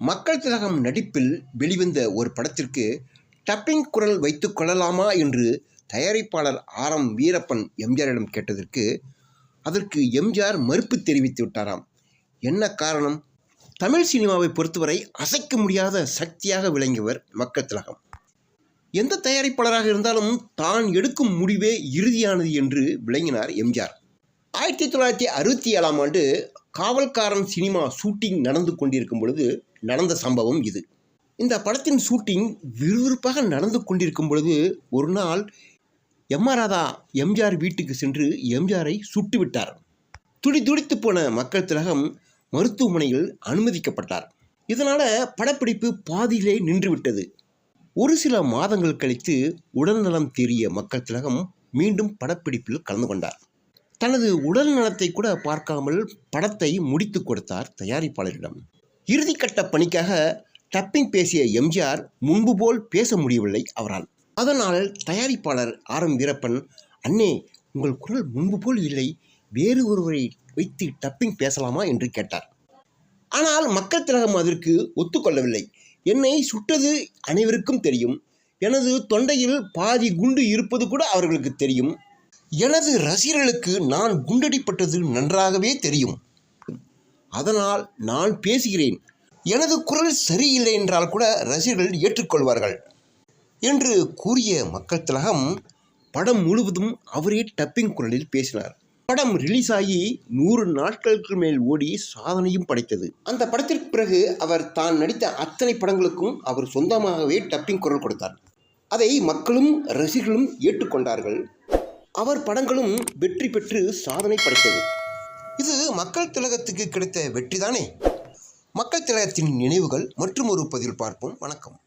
மக்கள் திலகம் நடிப்பில் வெளிவந்த ஒரு படத்திற்கு டப்பிங் குரல் வைத்து கொள்ளலாமா என்று தயாரிப்பாளர் ஆர் எம் வீரப்பன் எம்ஜிஆரிடம் கேட்டதற்கு அதற்கு எம்ஜிஆர் மறுப்பு தெரிவித்து விட்டாராம். என்ன காரணம்? தமிழ் சினிமாவை பொறுத்தவரை அசைக்க முடியாத சக்தியாக விளங்கியவர் மக்கள் திலகம். எந்த தயாரிப்பாளராக இருந்தாலும் தான் எடுக்கும் முடிவே இறுதியானது என்று விளங்கினார் எம்ஜிஆர். ஆயிரத்தி தொள்ளாயிரத்தி அறுபத்தி ஏழாம் ஆண்டு காவல்காரன் சினிமா ஷூட்டிங் நடந்து கொண்டிருக்கும் பொழுது நடந்த சம்பவம் இது. இந்த படத்தின் ஷூட்டிங் விறுவிறுப்பாக நடந்து கொண்டிருக்கும் பொழுது ஒரு நாள் எம் ஆர் ராதா எம்ஜிஆர் வீட்டுக்கு சென்று எம்ஜிஆரை சுட்டுவிட்டார் துடி துடித்து போன மக்கள் திலகம் மருத்துவமனையில் அனுமதிக்கப்பட்டார். இதனால் படப்பிடிப்பு பாதியிலே நின்றுவிட்டது. ஒரு சில மாதங்கள் கழித்து உடல்நலம் தேறிய மக்கள் திலகம் மீண்டும் படப்பிடிப்பில் கலந்து கொண்டார். தனது உடல் நலத்தை கூட பார்க்காமல் படத்தை முடித்து கொடுத்தார் தயாரிப்பாளரிடம். இறுதிக்கட்ட பணிக்காக டப்பிங் பேசிய எம்ஜிஆர் முன்பு போல் பேச முடியவில்லை அவரால். அதனால் தயாரிப்பாளர் ஆர் எம் வீரப்பன் அண்ணே உங்கள் குரல் முன்பு போல் இல்லை. வேறு ஒருவரை வைத்து டப்பிங் பேசலாமா? என்று கேட்டார். ஆனால் மக்கள் திலகம் அதற்கு ஒத்துக்கொள்ளவில்லை. என்னை சுட்டது அனைவருக்கும் தெரியும். எனது தொண்டையில் பாதி குண்டு இருப்பது கூட அவர்களுக்கு தெரியும். எனது ரசிகர்களுக்கு நான் குண்டடிப்பட்டது நன்றாகவே தெரியும். அதனால் நான் பேசுகிறேன். எனது குரல் சரியில்லை என்றால் கூட ரசிகர்கள் ஏற்றுக்கொள்வார்கள். என்று கூறிய மக்கள் திலகம் படம் முழுவதும் அவரே டப்பிங் குரலில் பேசினார். படம் ரிலீஸ் ஆகி நூறு நாட்களுக்கு மேல் ஓடி சாதனையும் படைத்தது. அந்த படத்திற்கு பிறகு அவர் தான் நடித்த அத்தனை படங்களுக்கும் அவர் சொந்தமாகவே டப்பிங் குரல் கொடுத்தார். அதை மக்களும் ரசிகர்களும் ஏற்றுக்கொண்டார்கள். அவர் படங்களும் வெற்றி பெற்று சாதனை படைத்தது. இது மக்கள் திலகத்துக்கு கிடைத்த வெற்றிதானே? மக்கள் திலகத்தின் நினைவுகள் மற்றும் ஒரு பதில் பார்ப்போம். வணக்கம்.